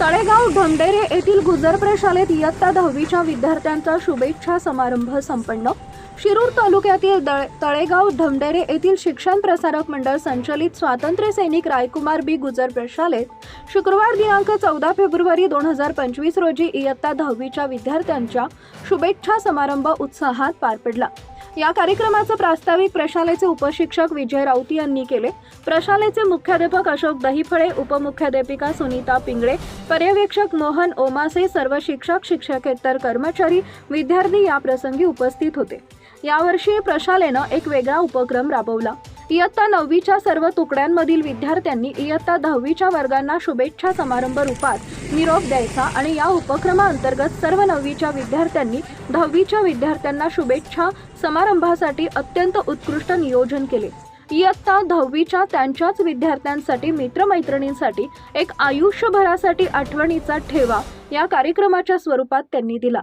तळेगाव धमडेरे येथील गुजर प्रशालेत इयत्ता दहावीच्या विद्यार्थ्यांचा शुभेच्छा समारंभ संपन्न. शिरूर तालुक्यातील दळ- तळेगाव धमडेरे येथील शिक्षण प्रसारक मंडळ संचलित स्वातंत्र्य सैनिक रायकुमार बी. गुजर प्रशालेत शुक्रवार दिनांक चौदा फेब्रुवारी दोन हजार पंचवीस रोजी इयत्ता दहावीच्या विद्यार्थ्यांच्या शुभेच्छा समारंभ उत्साहात पार पडला. या कार्यक्रमाचं प्रास्ताविक प्रशालेचे उपशिक्षक विजय राऊती यांनी केले. प्रशालेचे मुख्याध्यापक अशोक दहिफळे उपमुख्याध्यापिका सुनीता पिंगळे पर्यवेक्षक मोहन ओमासे सर्व शिक्षक शिक्षकेतर कर्मचारी विद्यार्थी या प्रसंगी उपस्थित होते. यावर्षी प्रशालेनं एक वेगळा उपक्रम राबवला. इयत्ता नववीच्या सर्व तुकड्यांमधील विद्यार्थ्यांनी इयत्ता दहावीच्या वर्गांना शुभेच्छा समारंभ रूपात निरोप द्यायचा आणि या उपक्रमाअंतर्गत सर्व नववीच्या विद्यार्थ्यांनी दहावीच्या विद्यार्थ्यांना शुभेच्छा समारंभासाठी अत्यंत उत्कृष्ट नियोजन केले. इयत्ता दहावीच्या त्यांच्याच विद्यार्थ्यांसाठी मित्रमैत्रिणींसाठी एक आयुष्यभरासाठी आठवणीचा ठेवा या कार्यक्रमाच्या स्वरूपात त्यांनी दिला.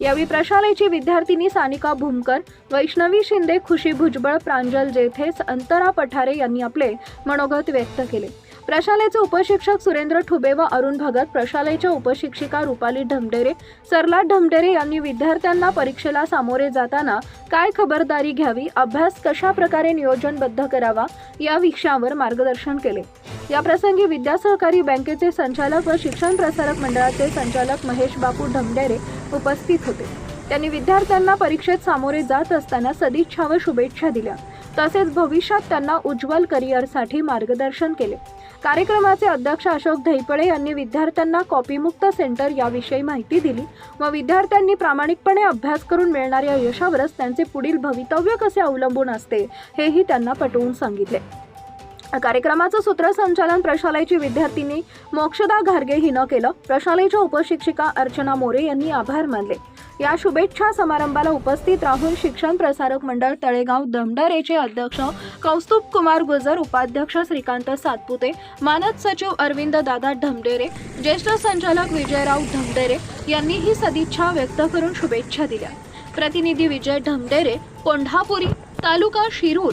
यावेळी प्रशालेची विद्यार्थिनी सानिका भूमकर वैष्णवी शिंदे खुशी भुजबळ प्रांजल जेथेस अंतरा पठारे यांनी आपले मनोगत व्यक्त केले. प्रशालेचे उपशिक्षक सुरेंद्र ठुबे व अरुण भगत प्रशालेच्या उपशिक्षिका रुपाली ढमडेरे सरला ढमडेरे यांनी विद्यार्थ्यांना परीक्षेला सामोरे जाताना काय खबरदारी घ्यावी अभ्यास कशा प्रकारे नियोजनबद्ध करावा या विषयावर मार्गदर्शन केले. या प्रसंगी विद्या सहकारी बँकेचे संचालक व शिक्षण प्रसारक मंडळाचे संचालक महेश बापू ढमडेरे उपस्थित होते. त्यांनी विद्यार्थ्यांना परीक्षेत सामोरे जात असताना सदिच्छा व शुभेच्छा दिल्या. तसेच भविष्यात त्यांना उज्ज्वल करिअरसाठी मार्गदर्शन केले. कार्यक्रमाचे अध्यक्ष अशोक धैपळे यांनी विद्यार्थ्यांना कॉपीमुक्त सेंटर याविषयी माहिती दिली व विद्यार्थ्यांनी प्रामाणिकपणे अभ्यास करून मिळणाऱ्या यशावरच त्यांचे पुढील भवितव्य कसे अवलंबून असते हेही त्यांना पटवून सांगितले. कार्यक्रमाचं सूत्रसंचालन प्रशालेची विद्यार्थिनी मोक्षदा घारगे हिनं केलं. प्रशालेच्या उपशिक्षिका अर्चना मोरे यांनी आभार मानले. या शुभेच्छा समारंभाला उपस्थित राहून शिक्षण प्रसारक मंडळ तळेगाव दमडरेचे अध्यक्ष कौस्तुभ कुमार गुजर उपाध्यक्ष श्रीकांत सातपुते मानद सचिव अरविंद दादा ढमडेरे ज्येष्ठ संचालक विजयराव ढमडेरे यांनी ही सदिच्छा व्यक्त करून शुभेच्छा दिल्या. प्रतिनिधी विजय ढमडेरे कोंढापुरी तालुका शिरूर.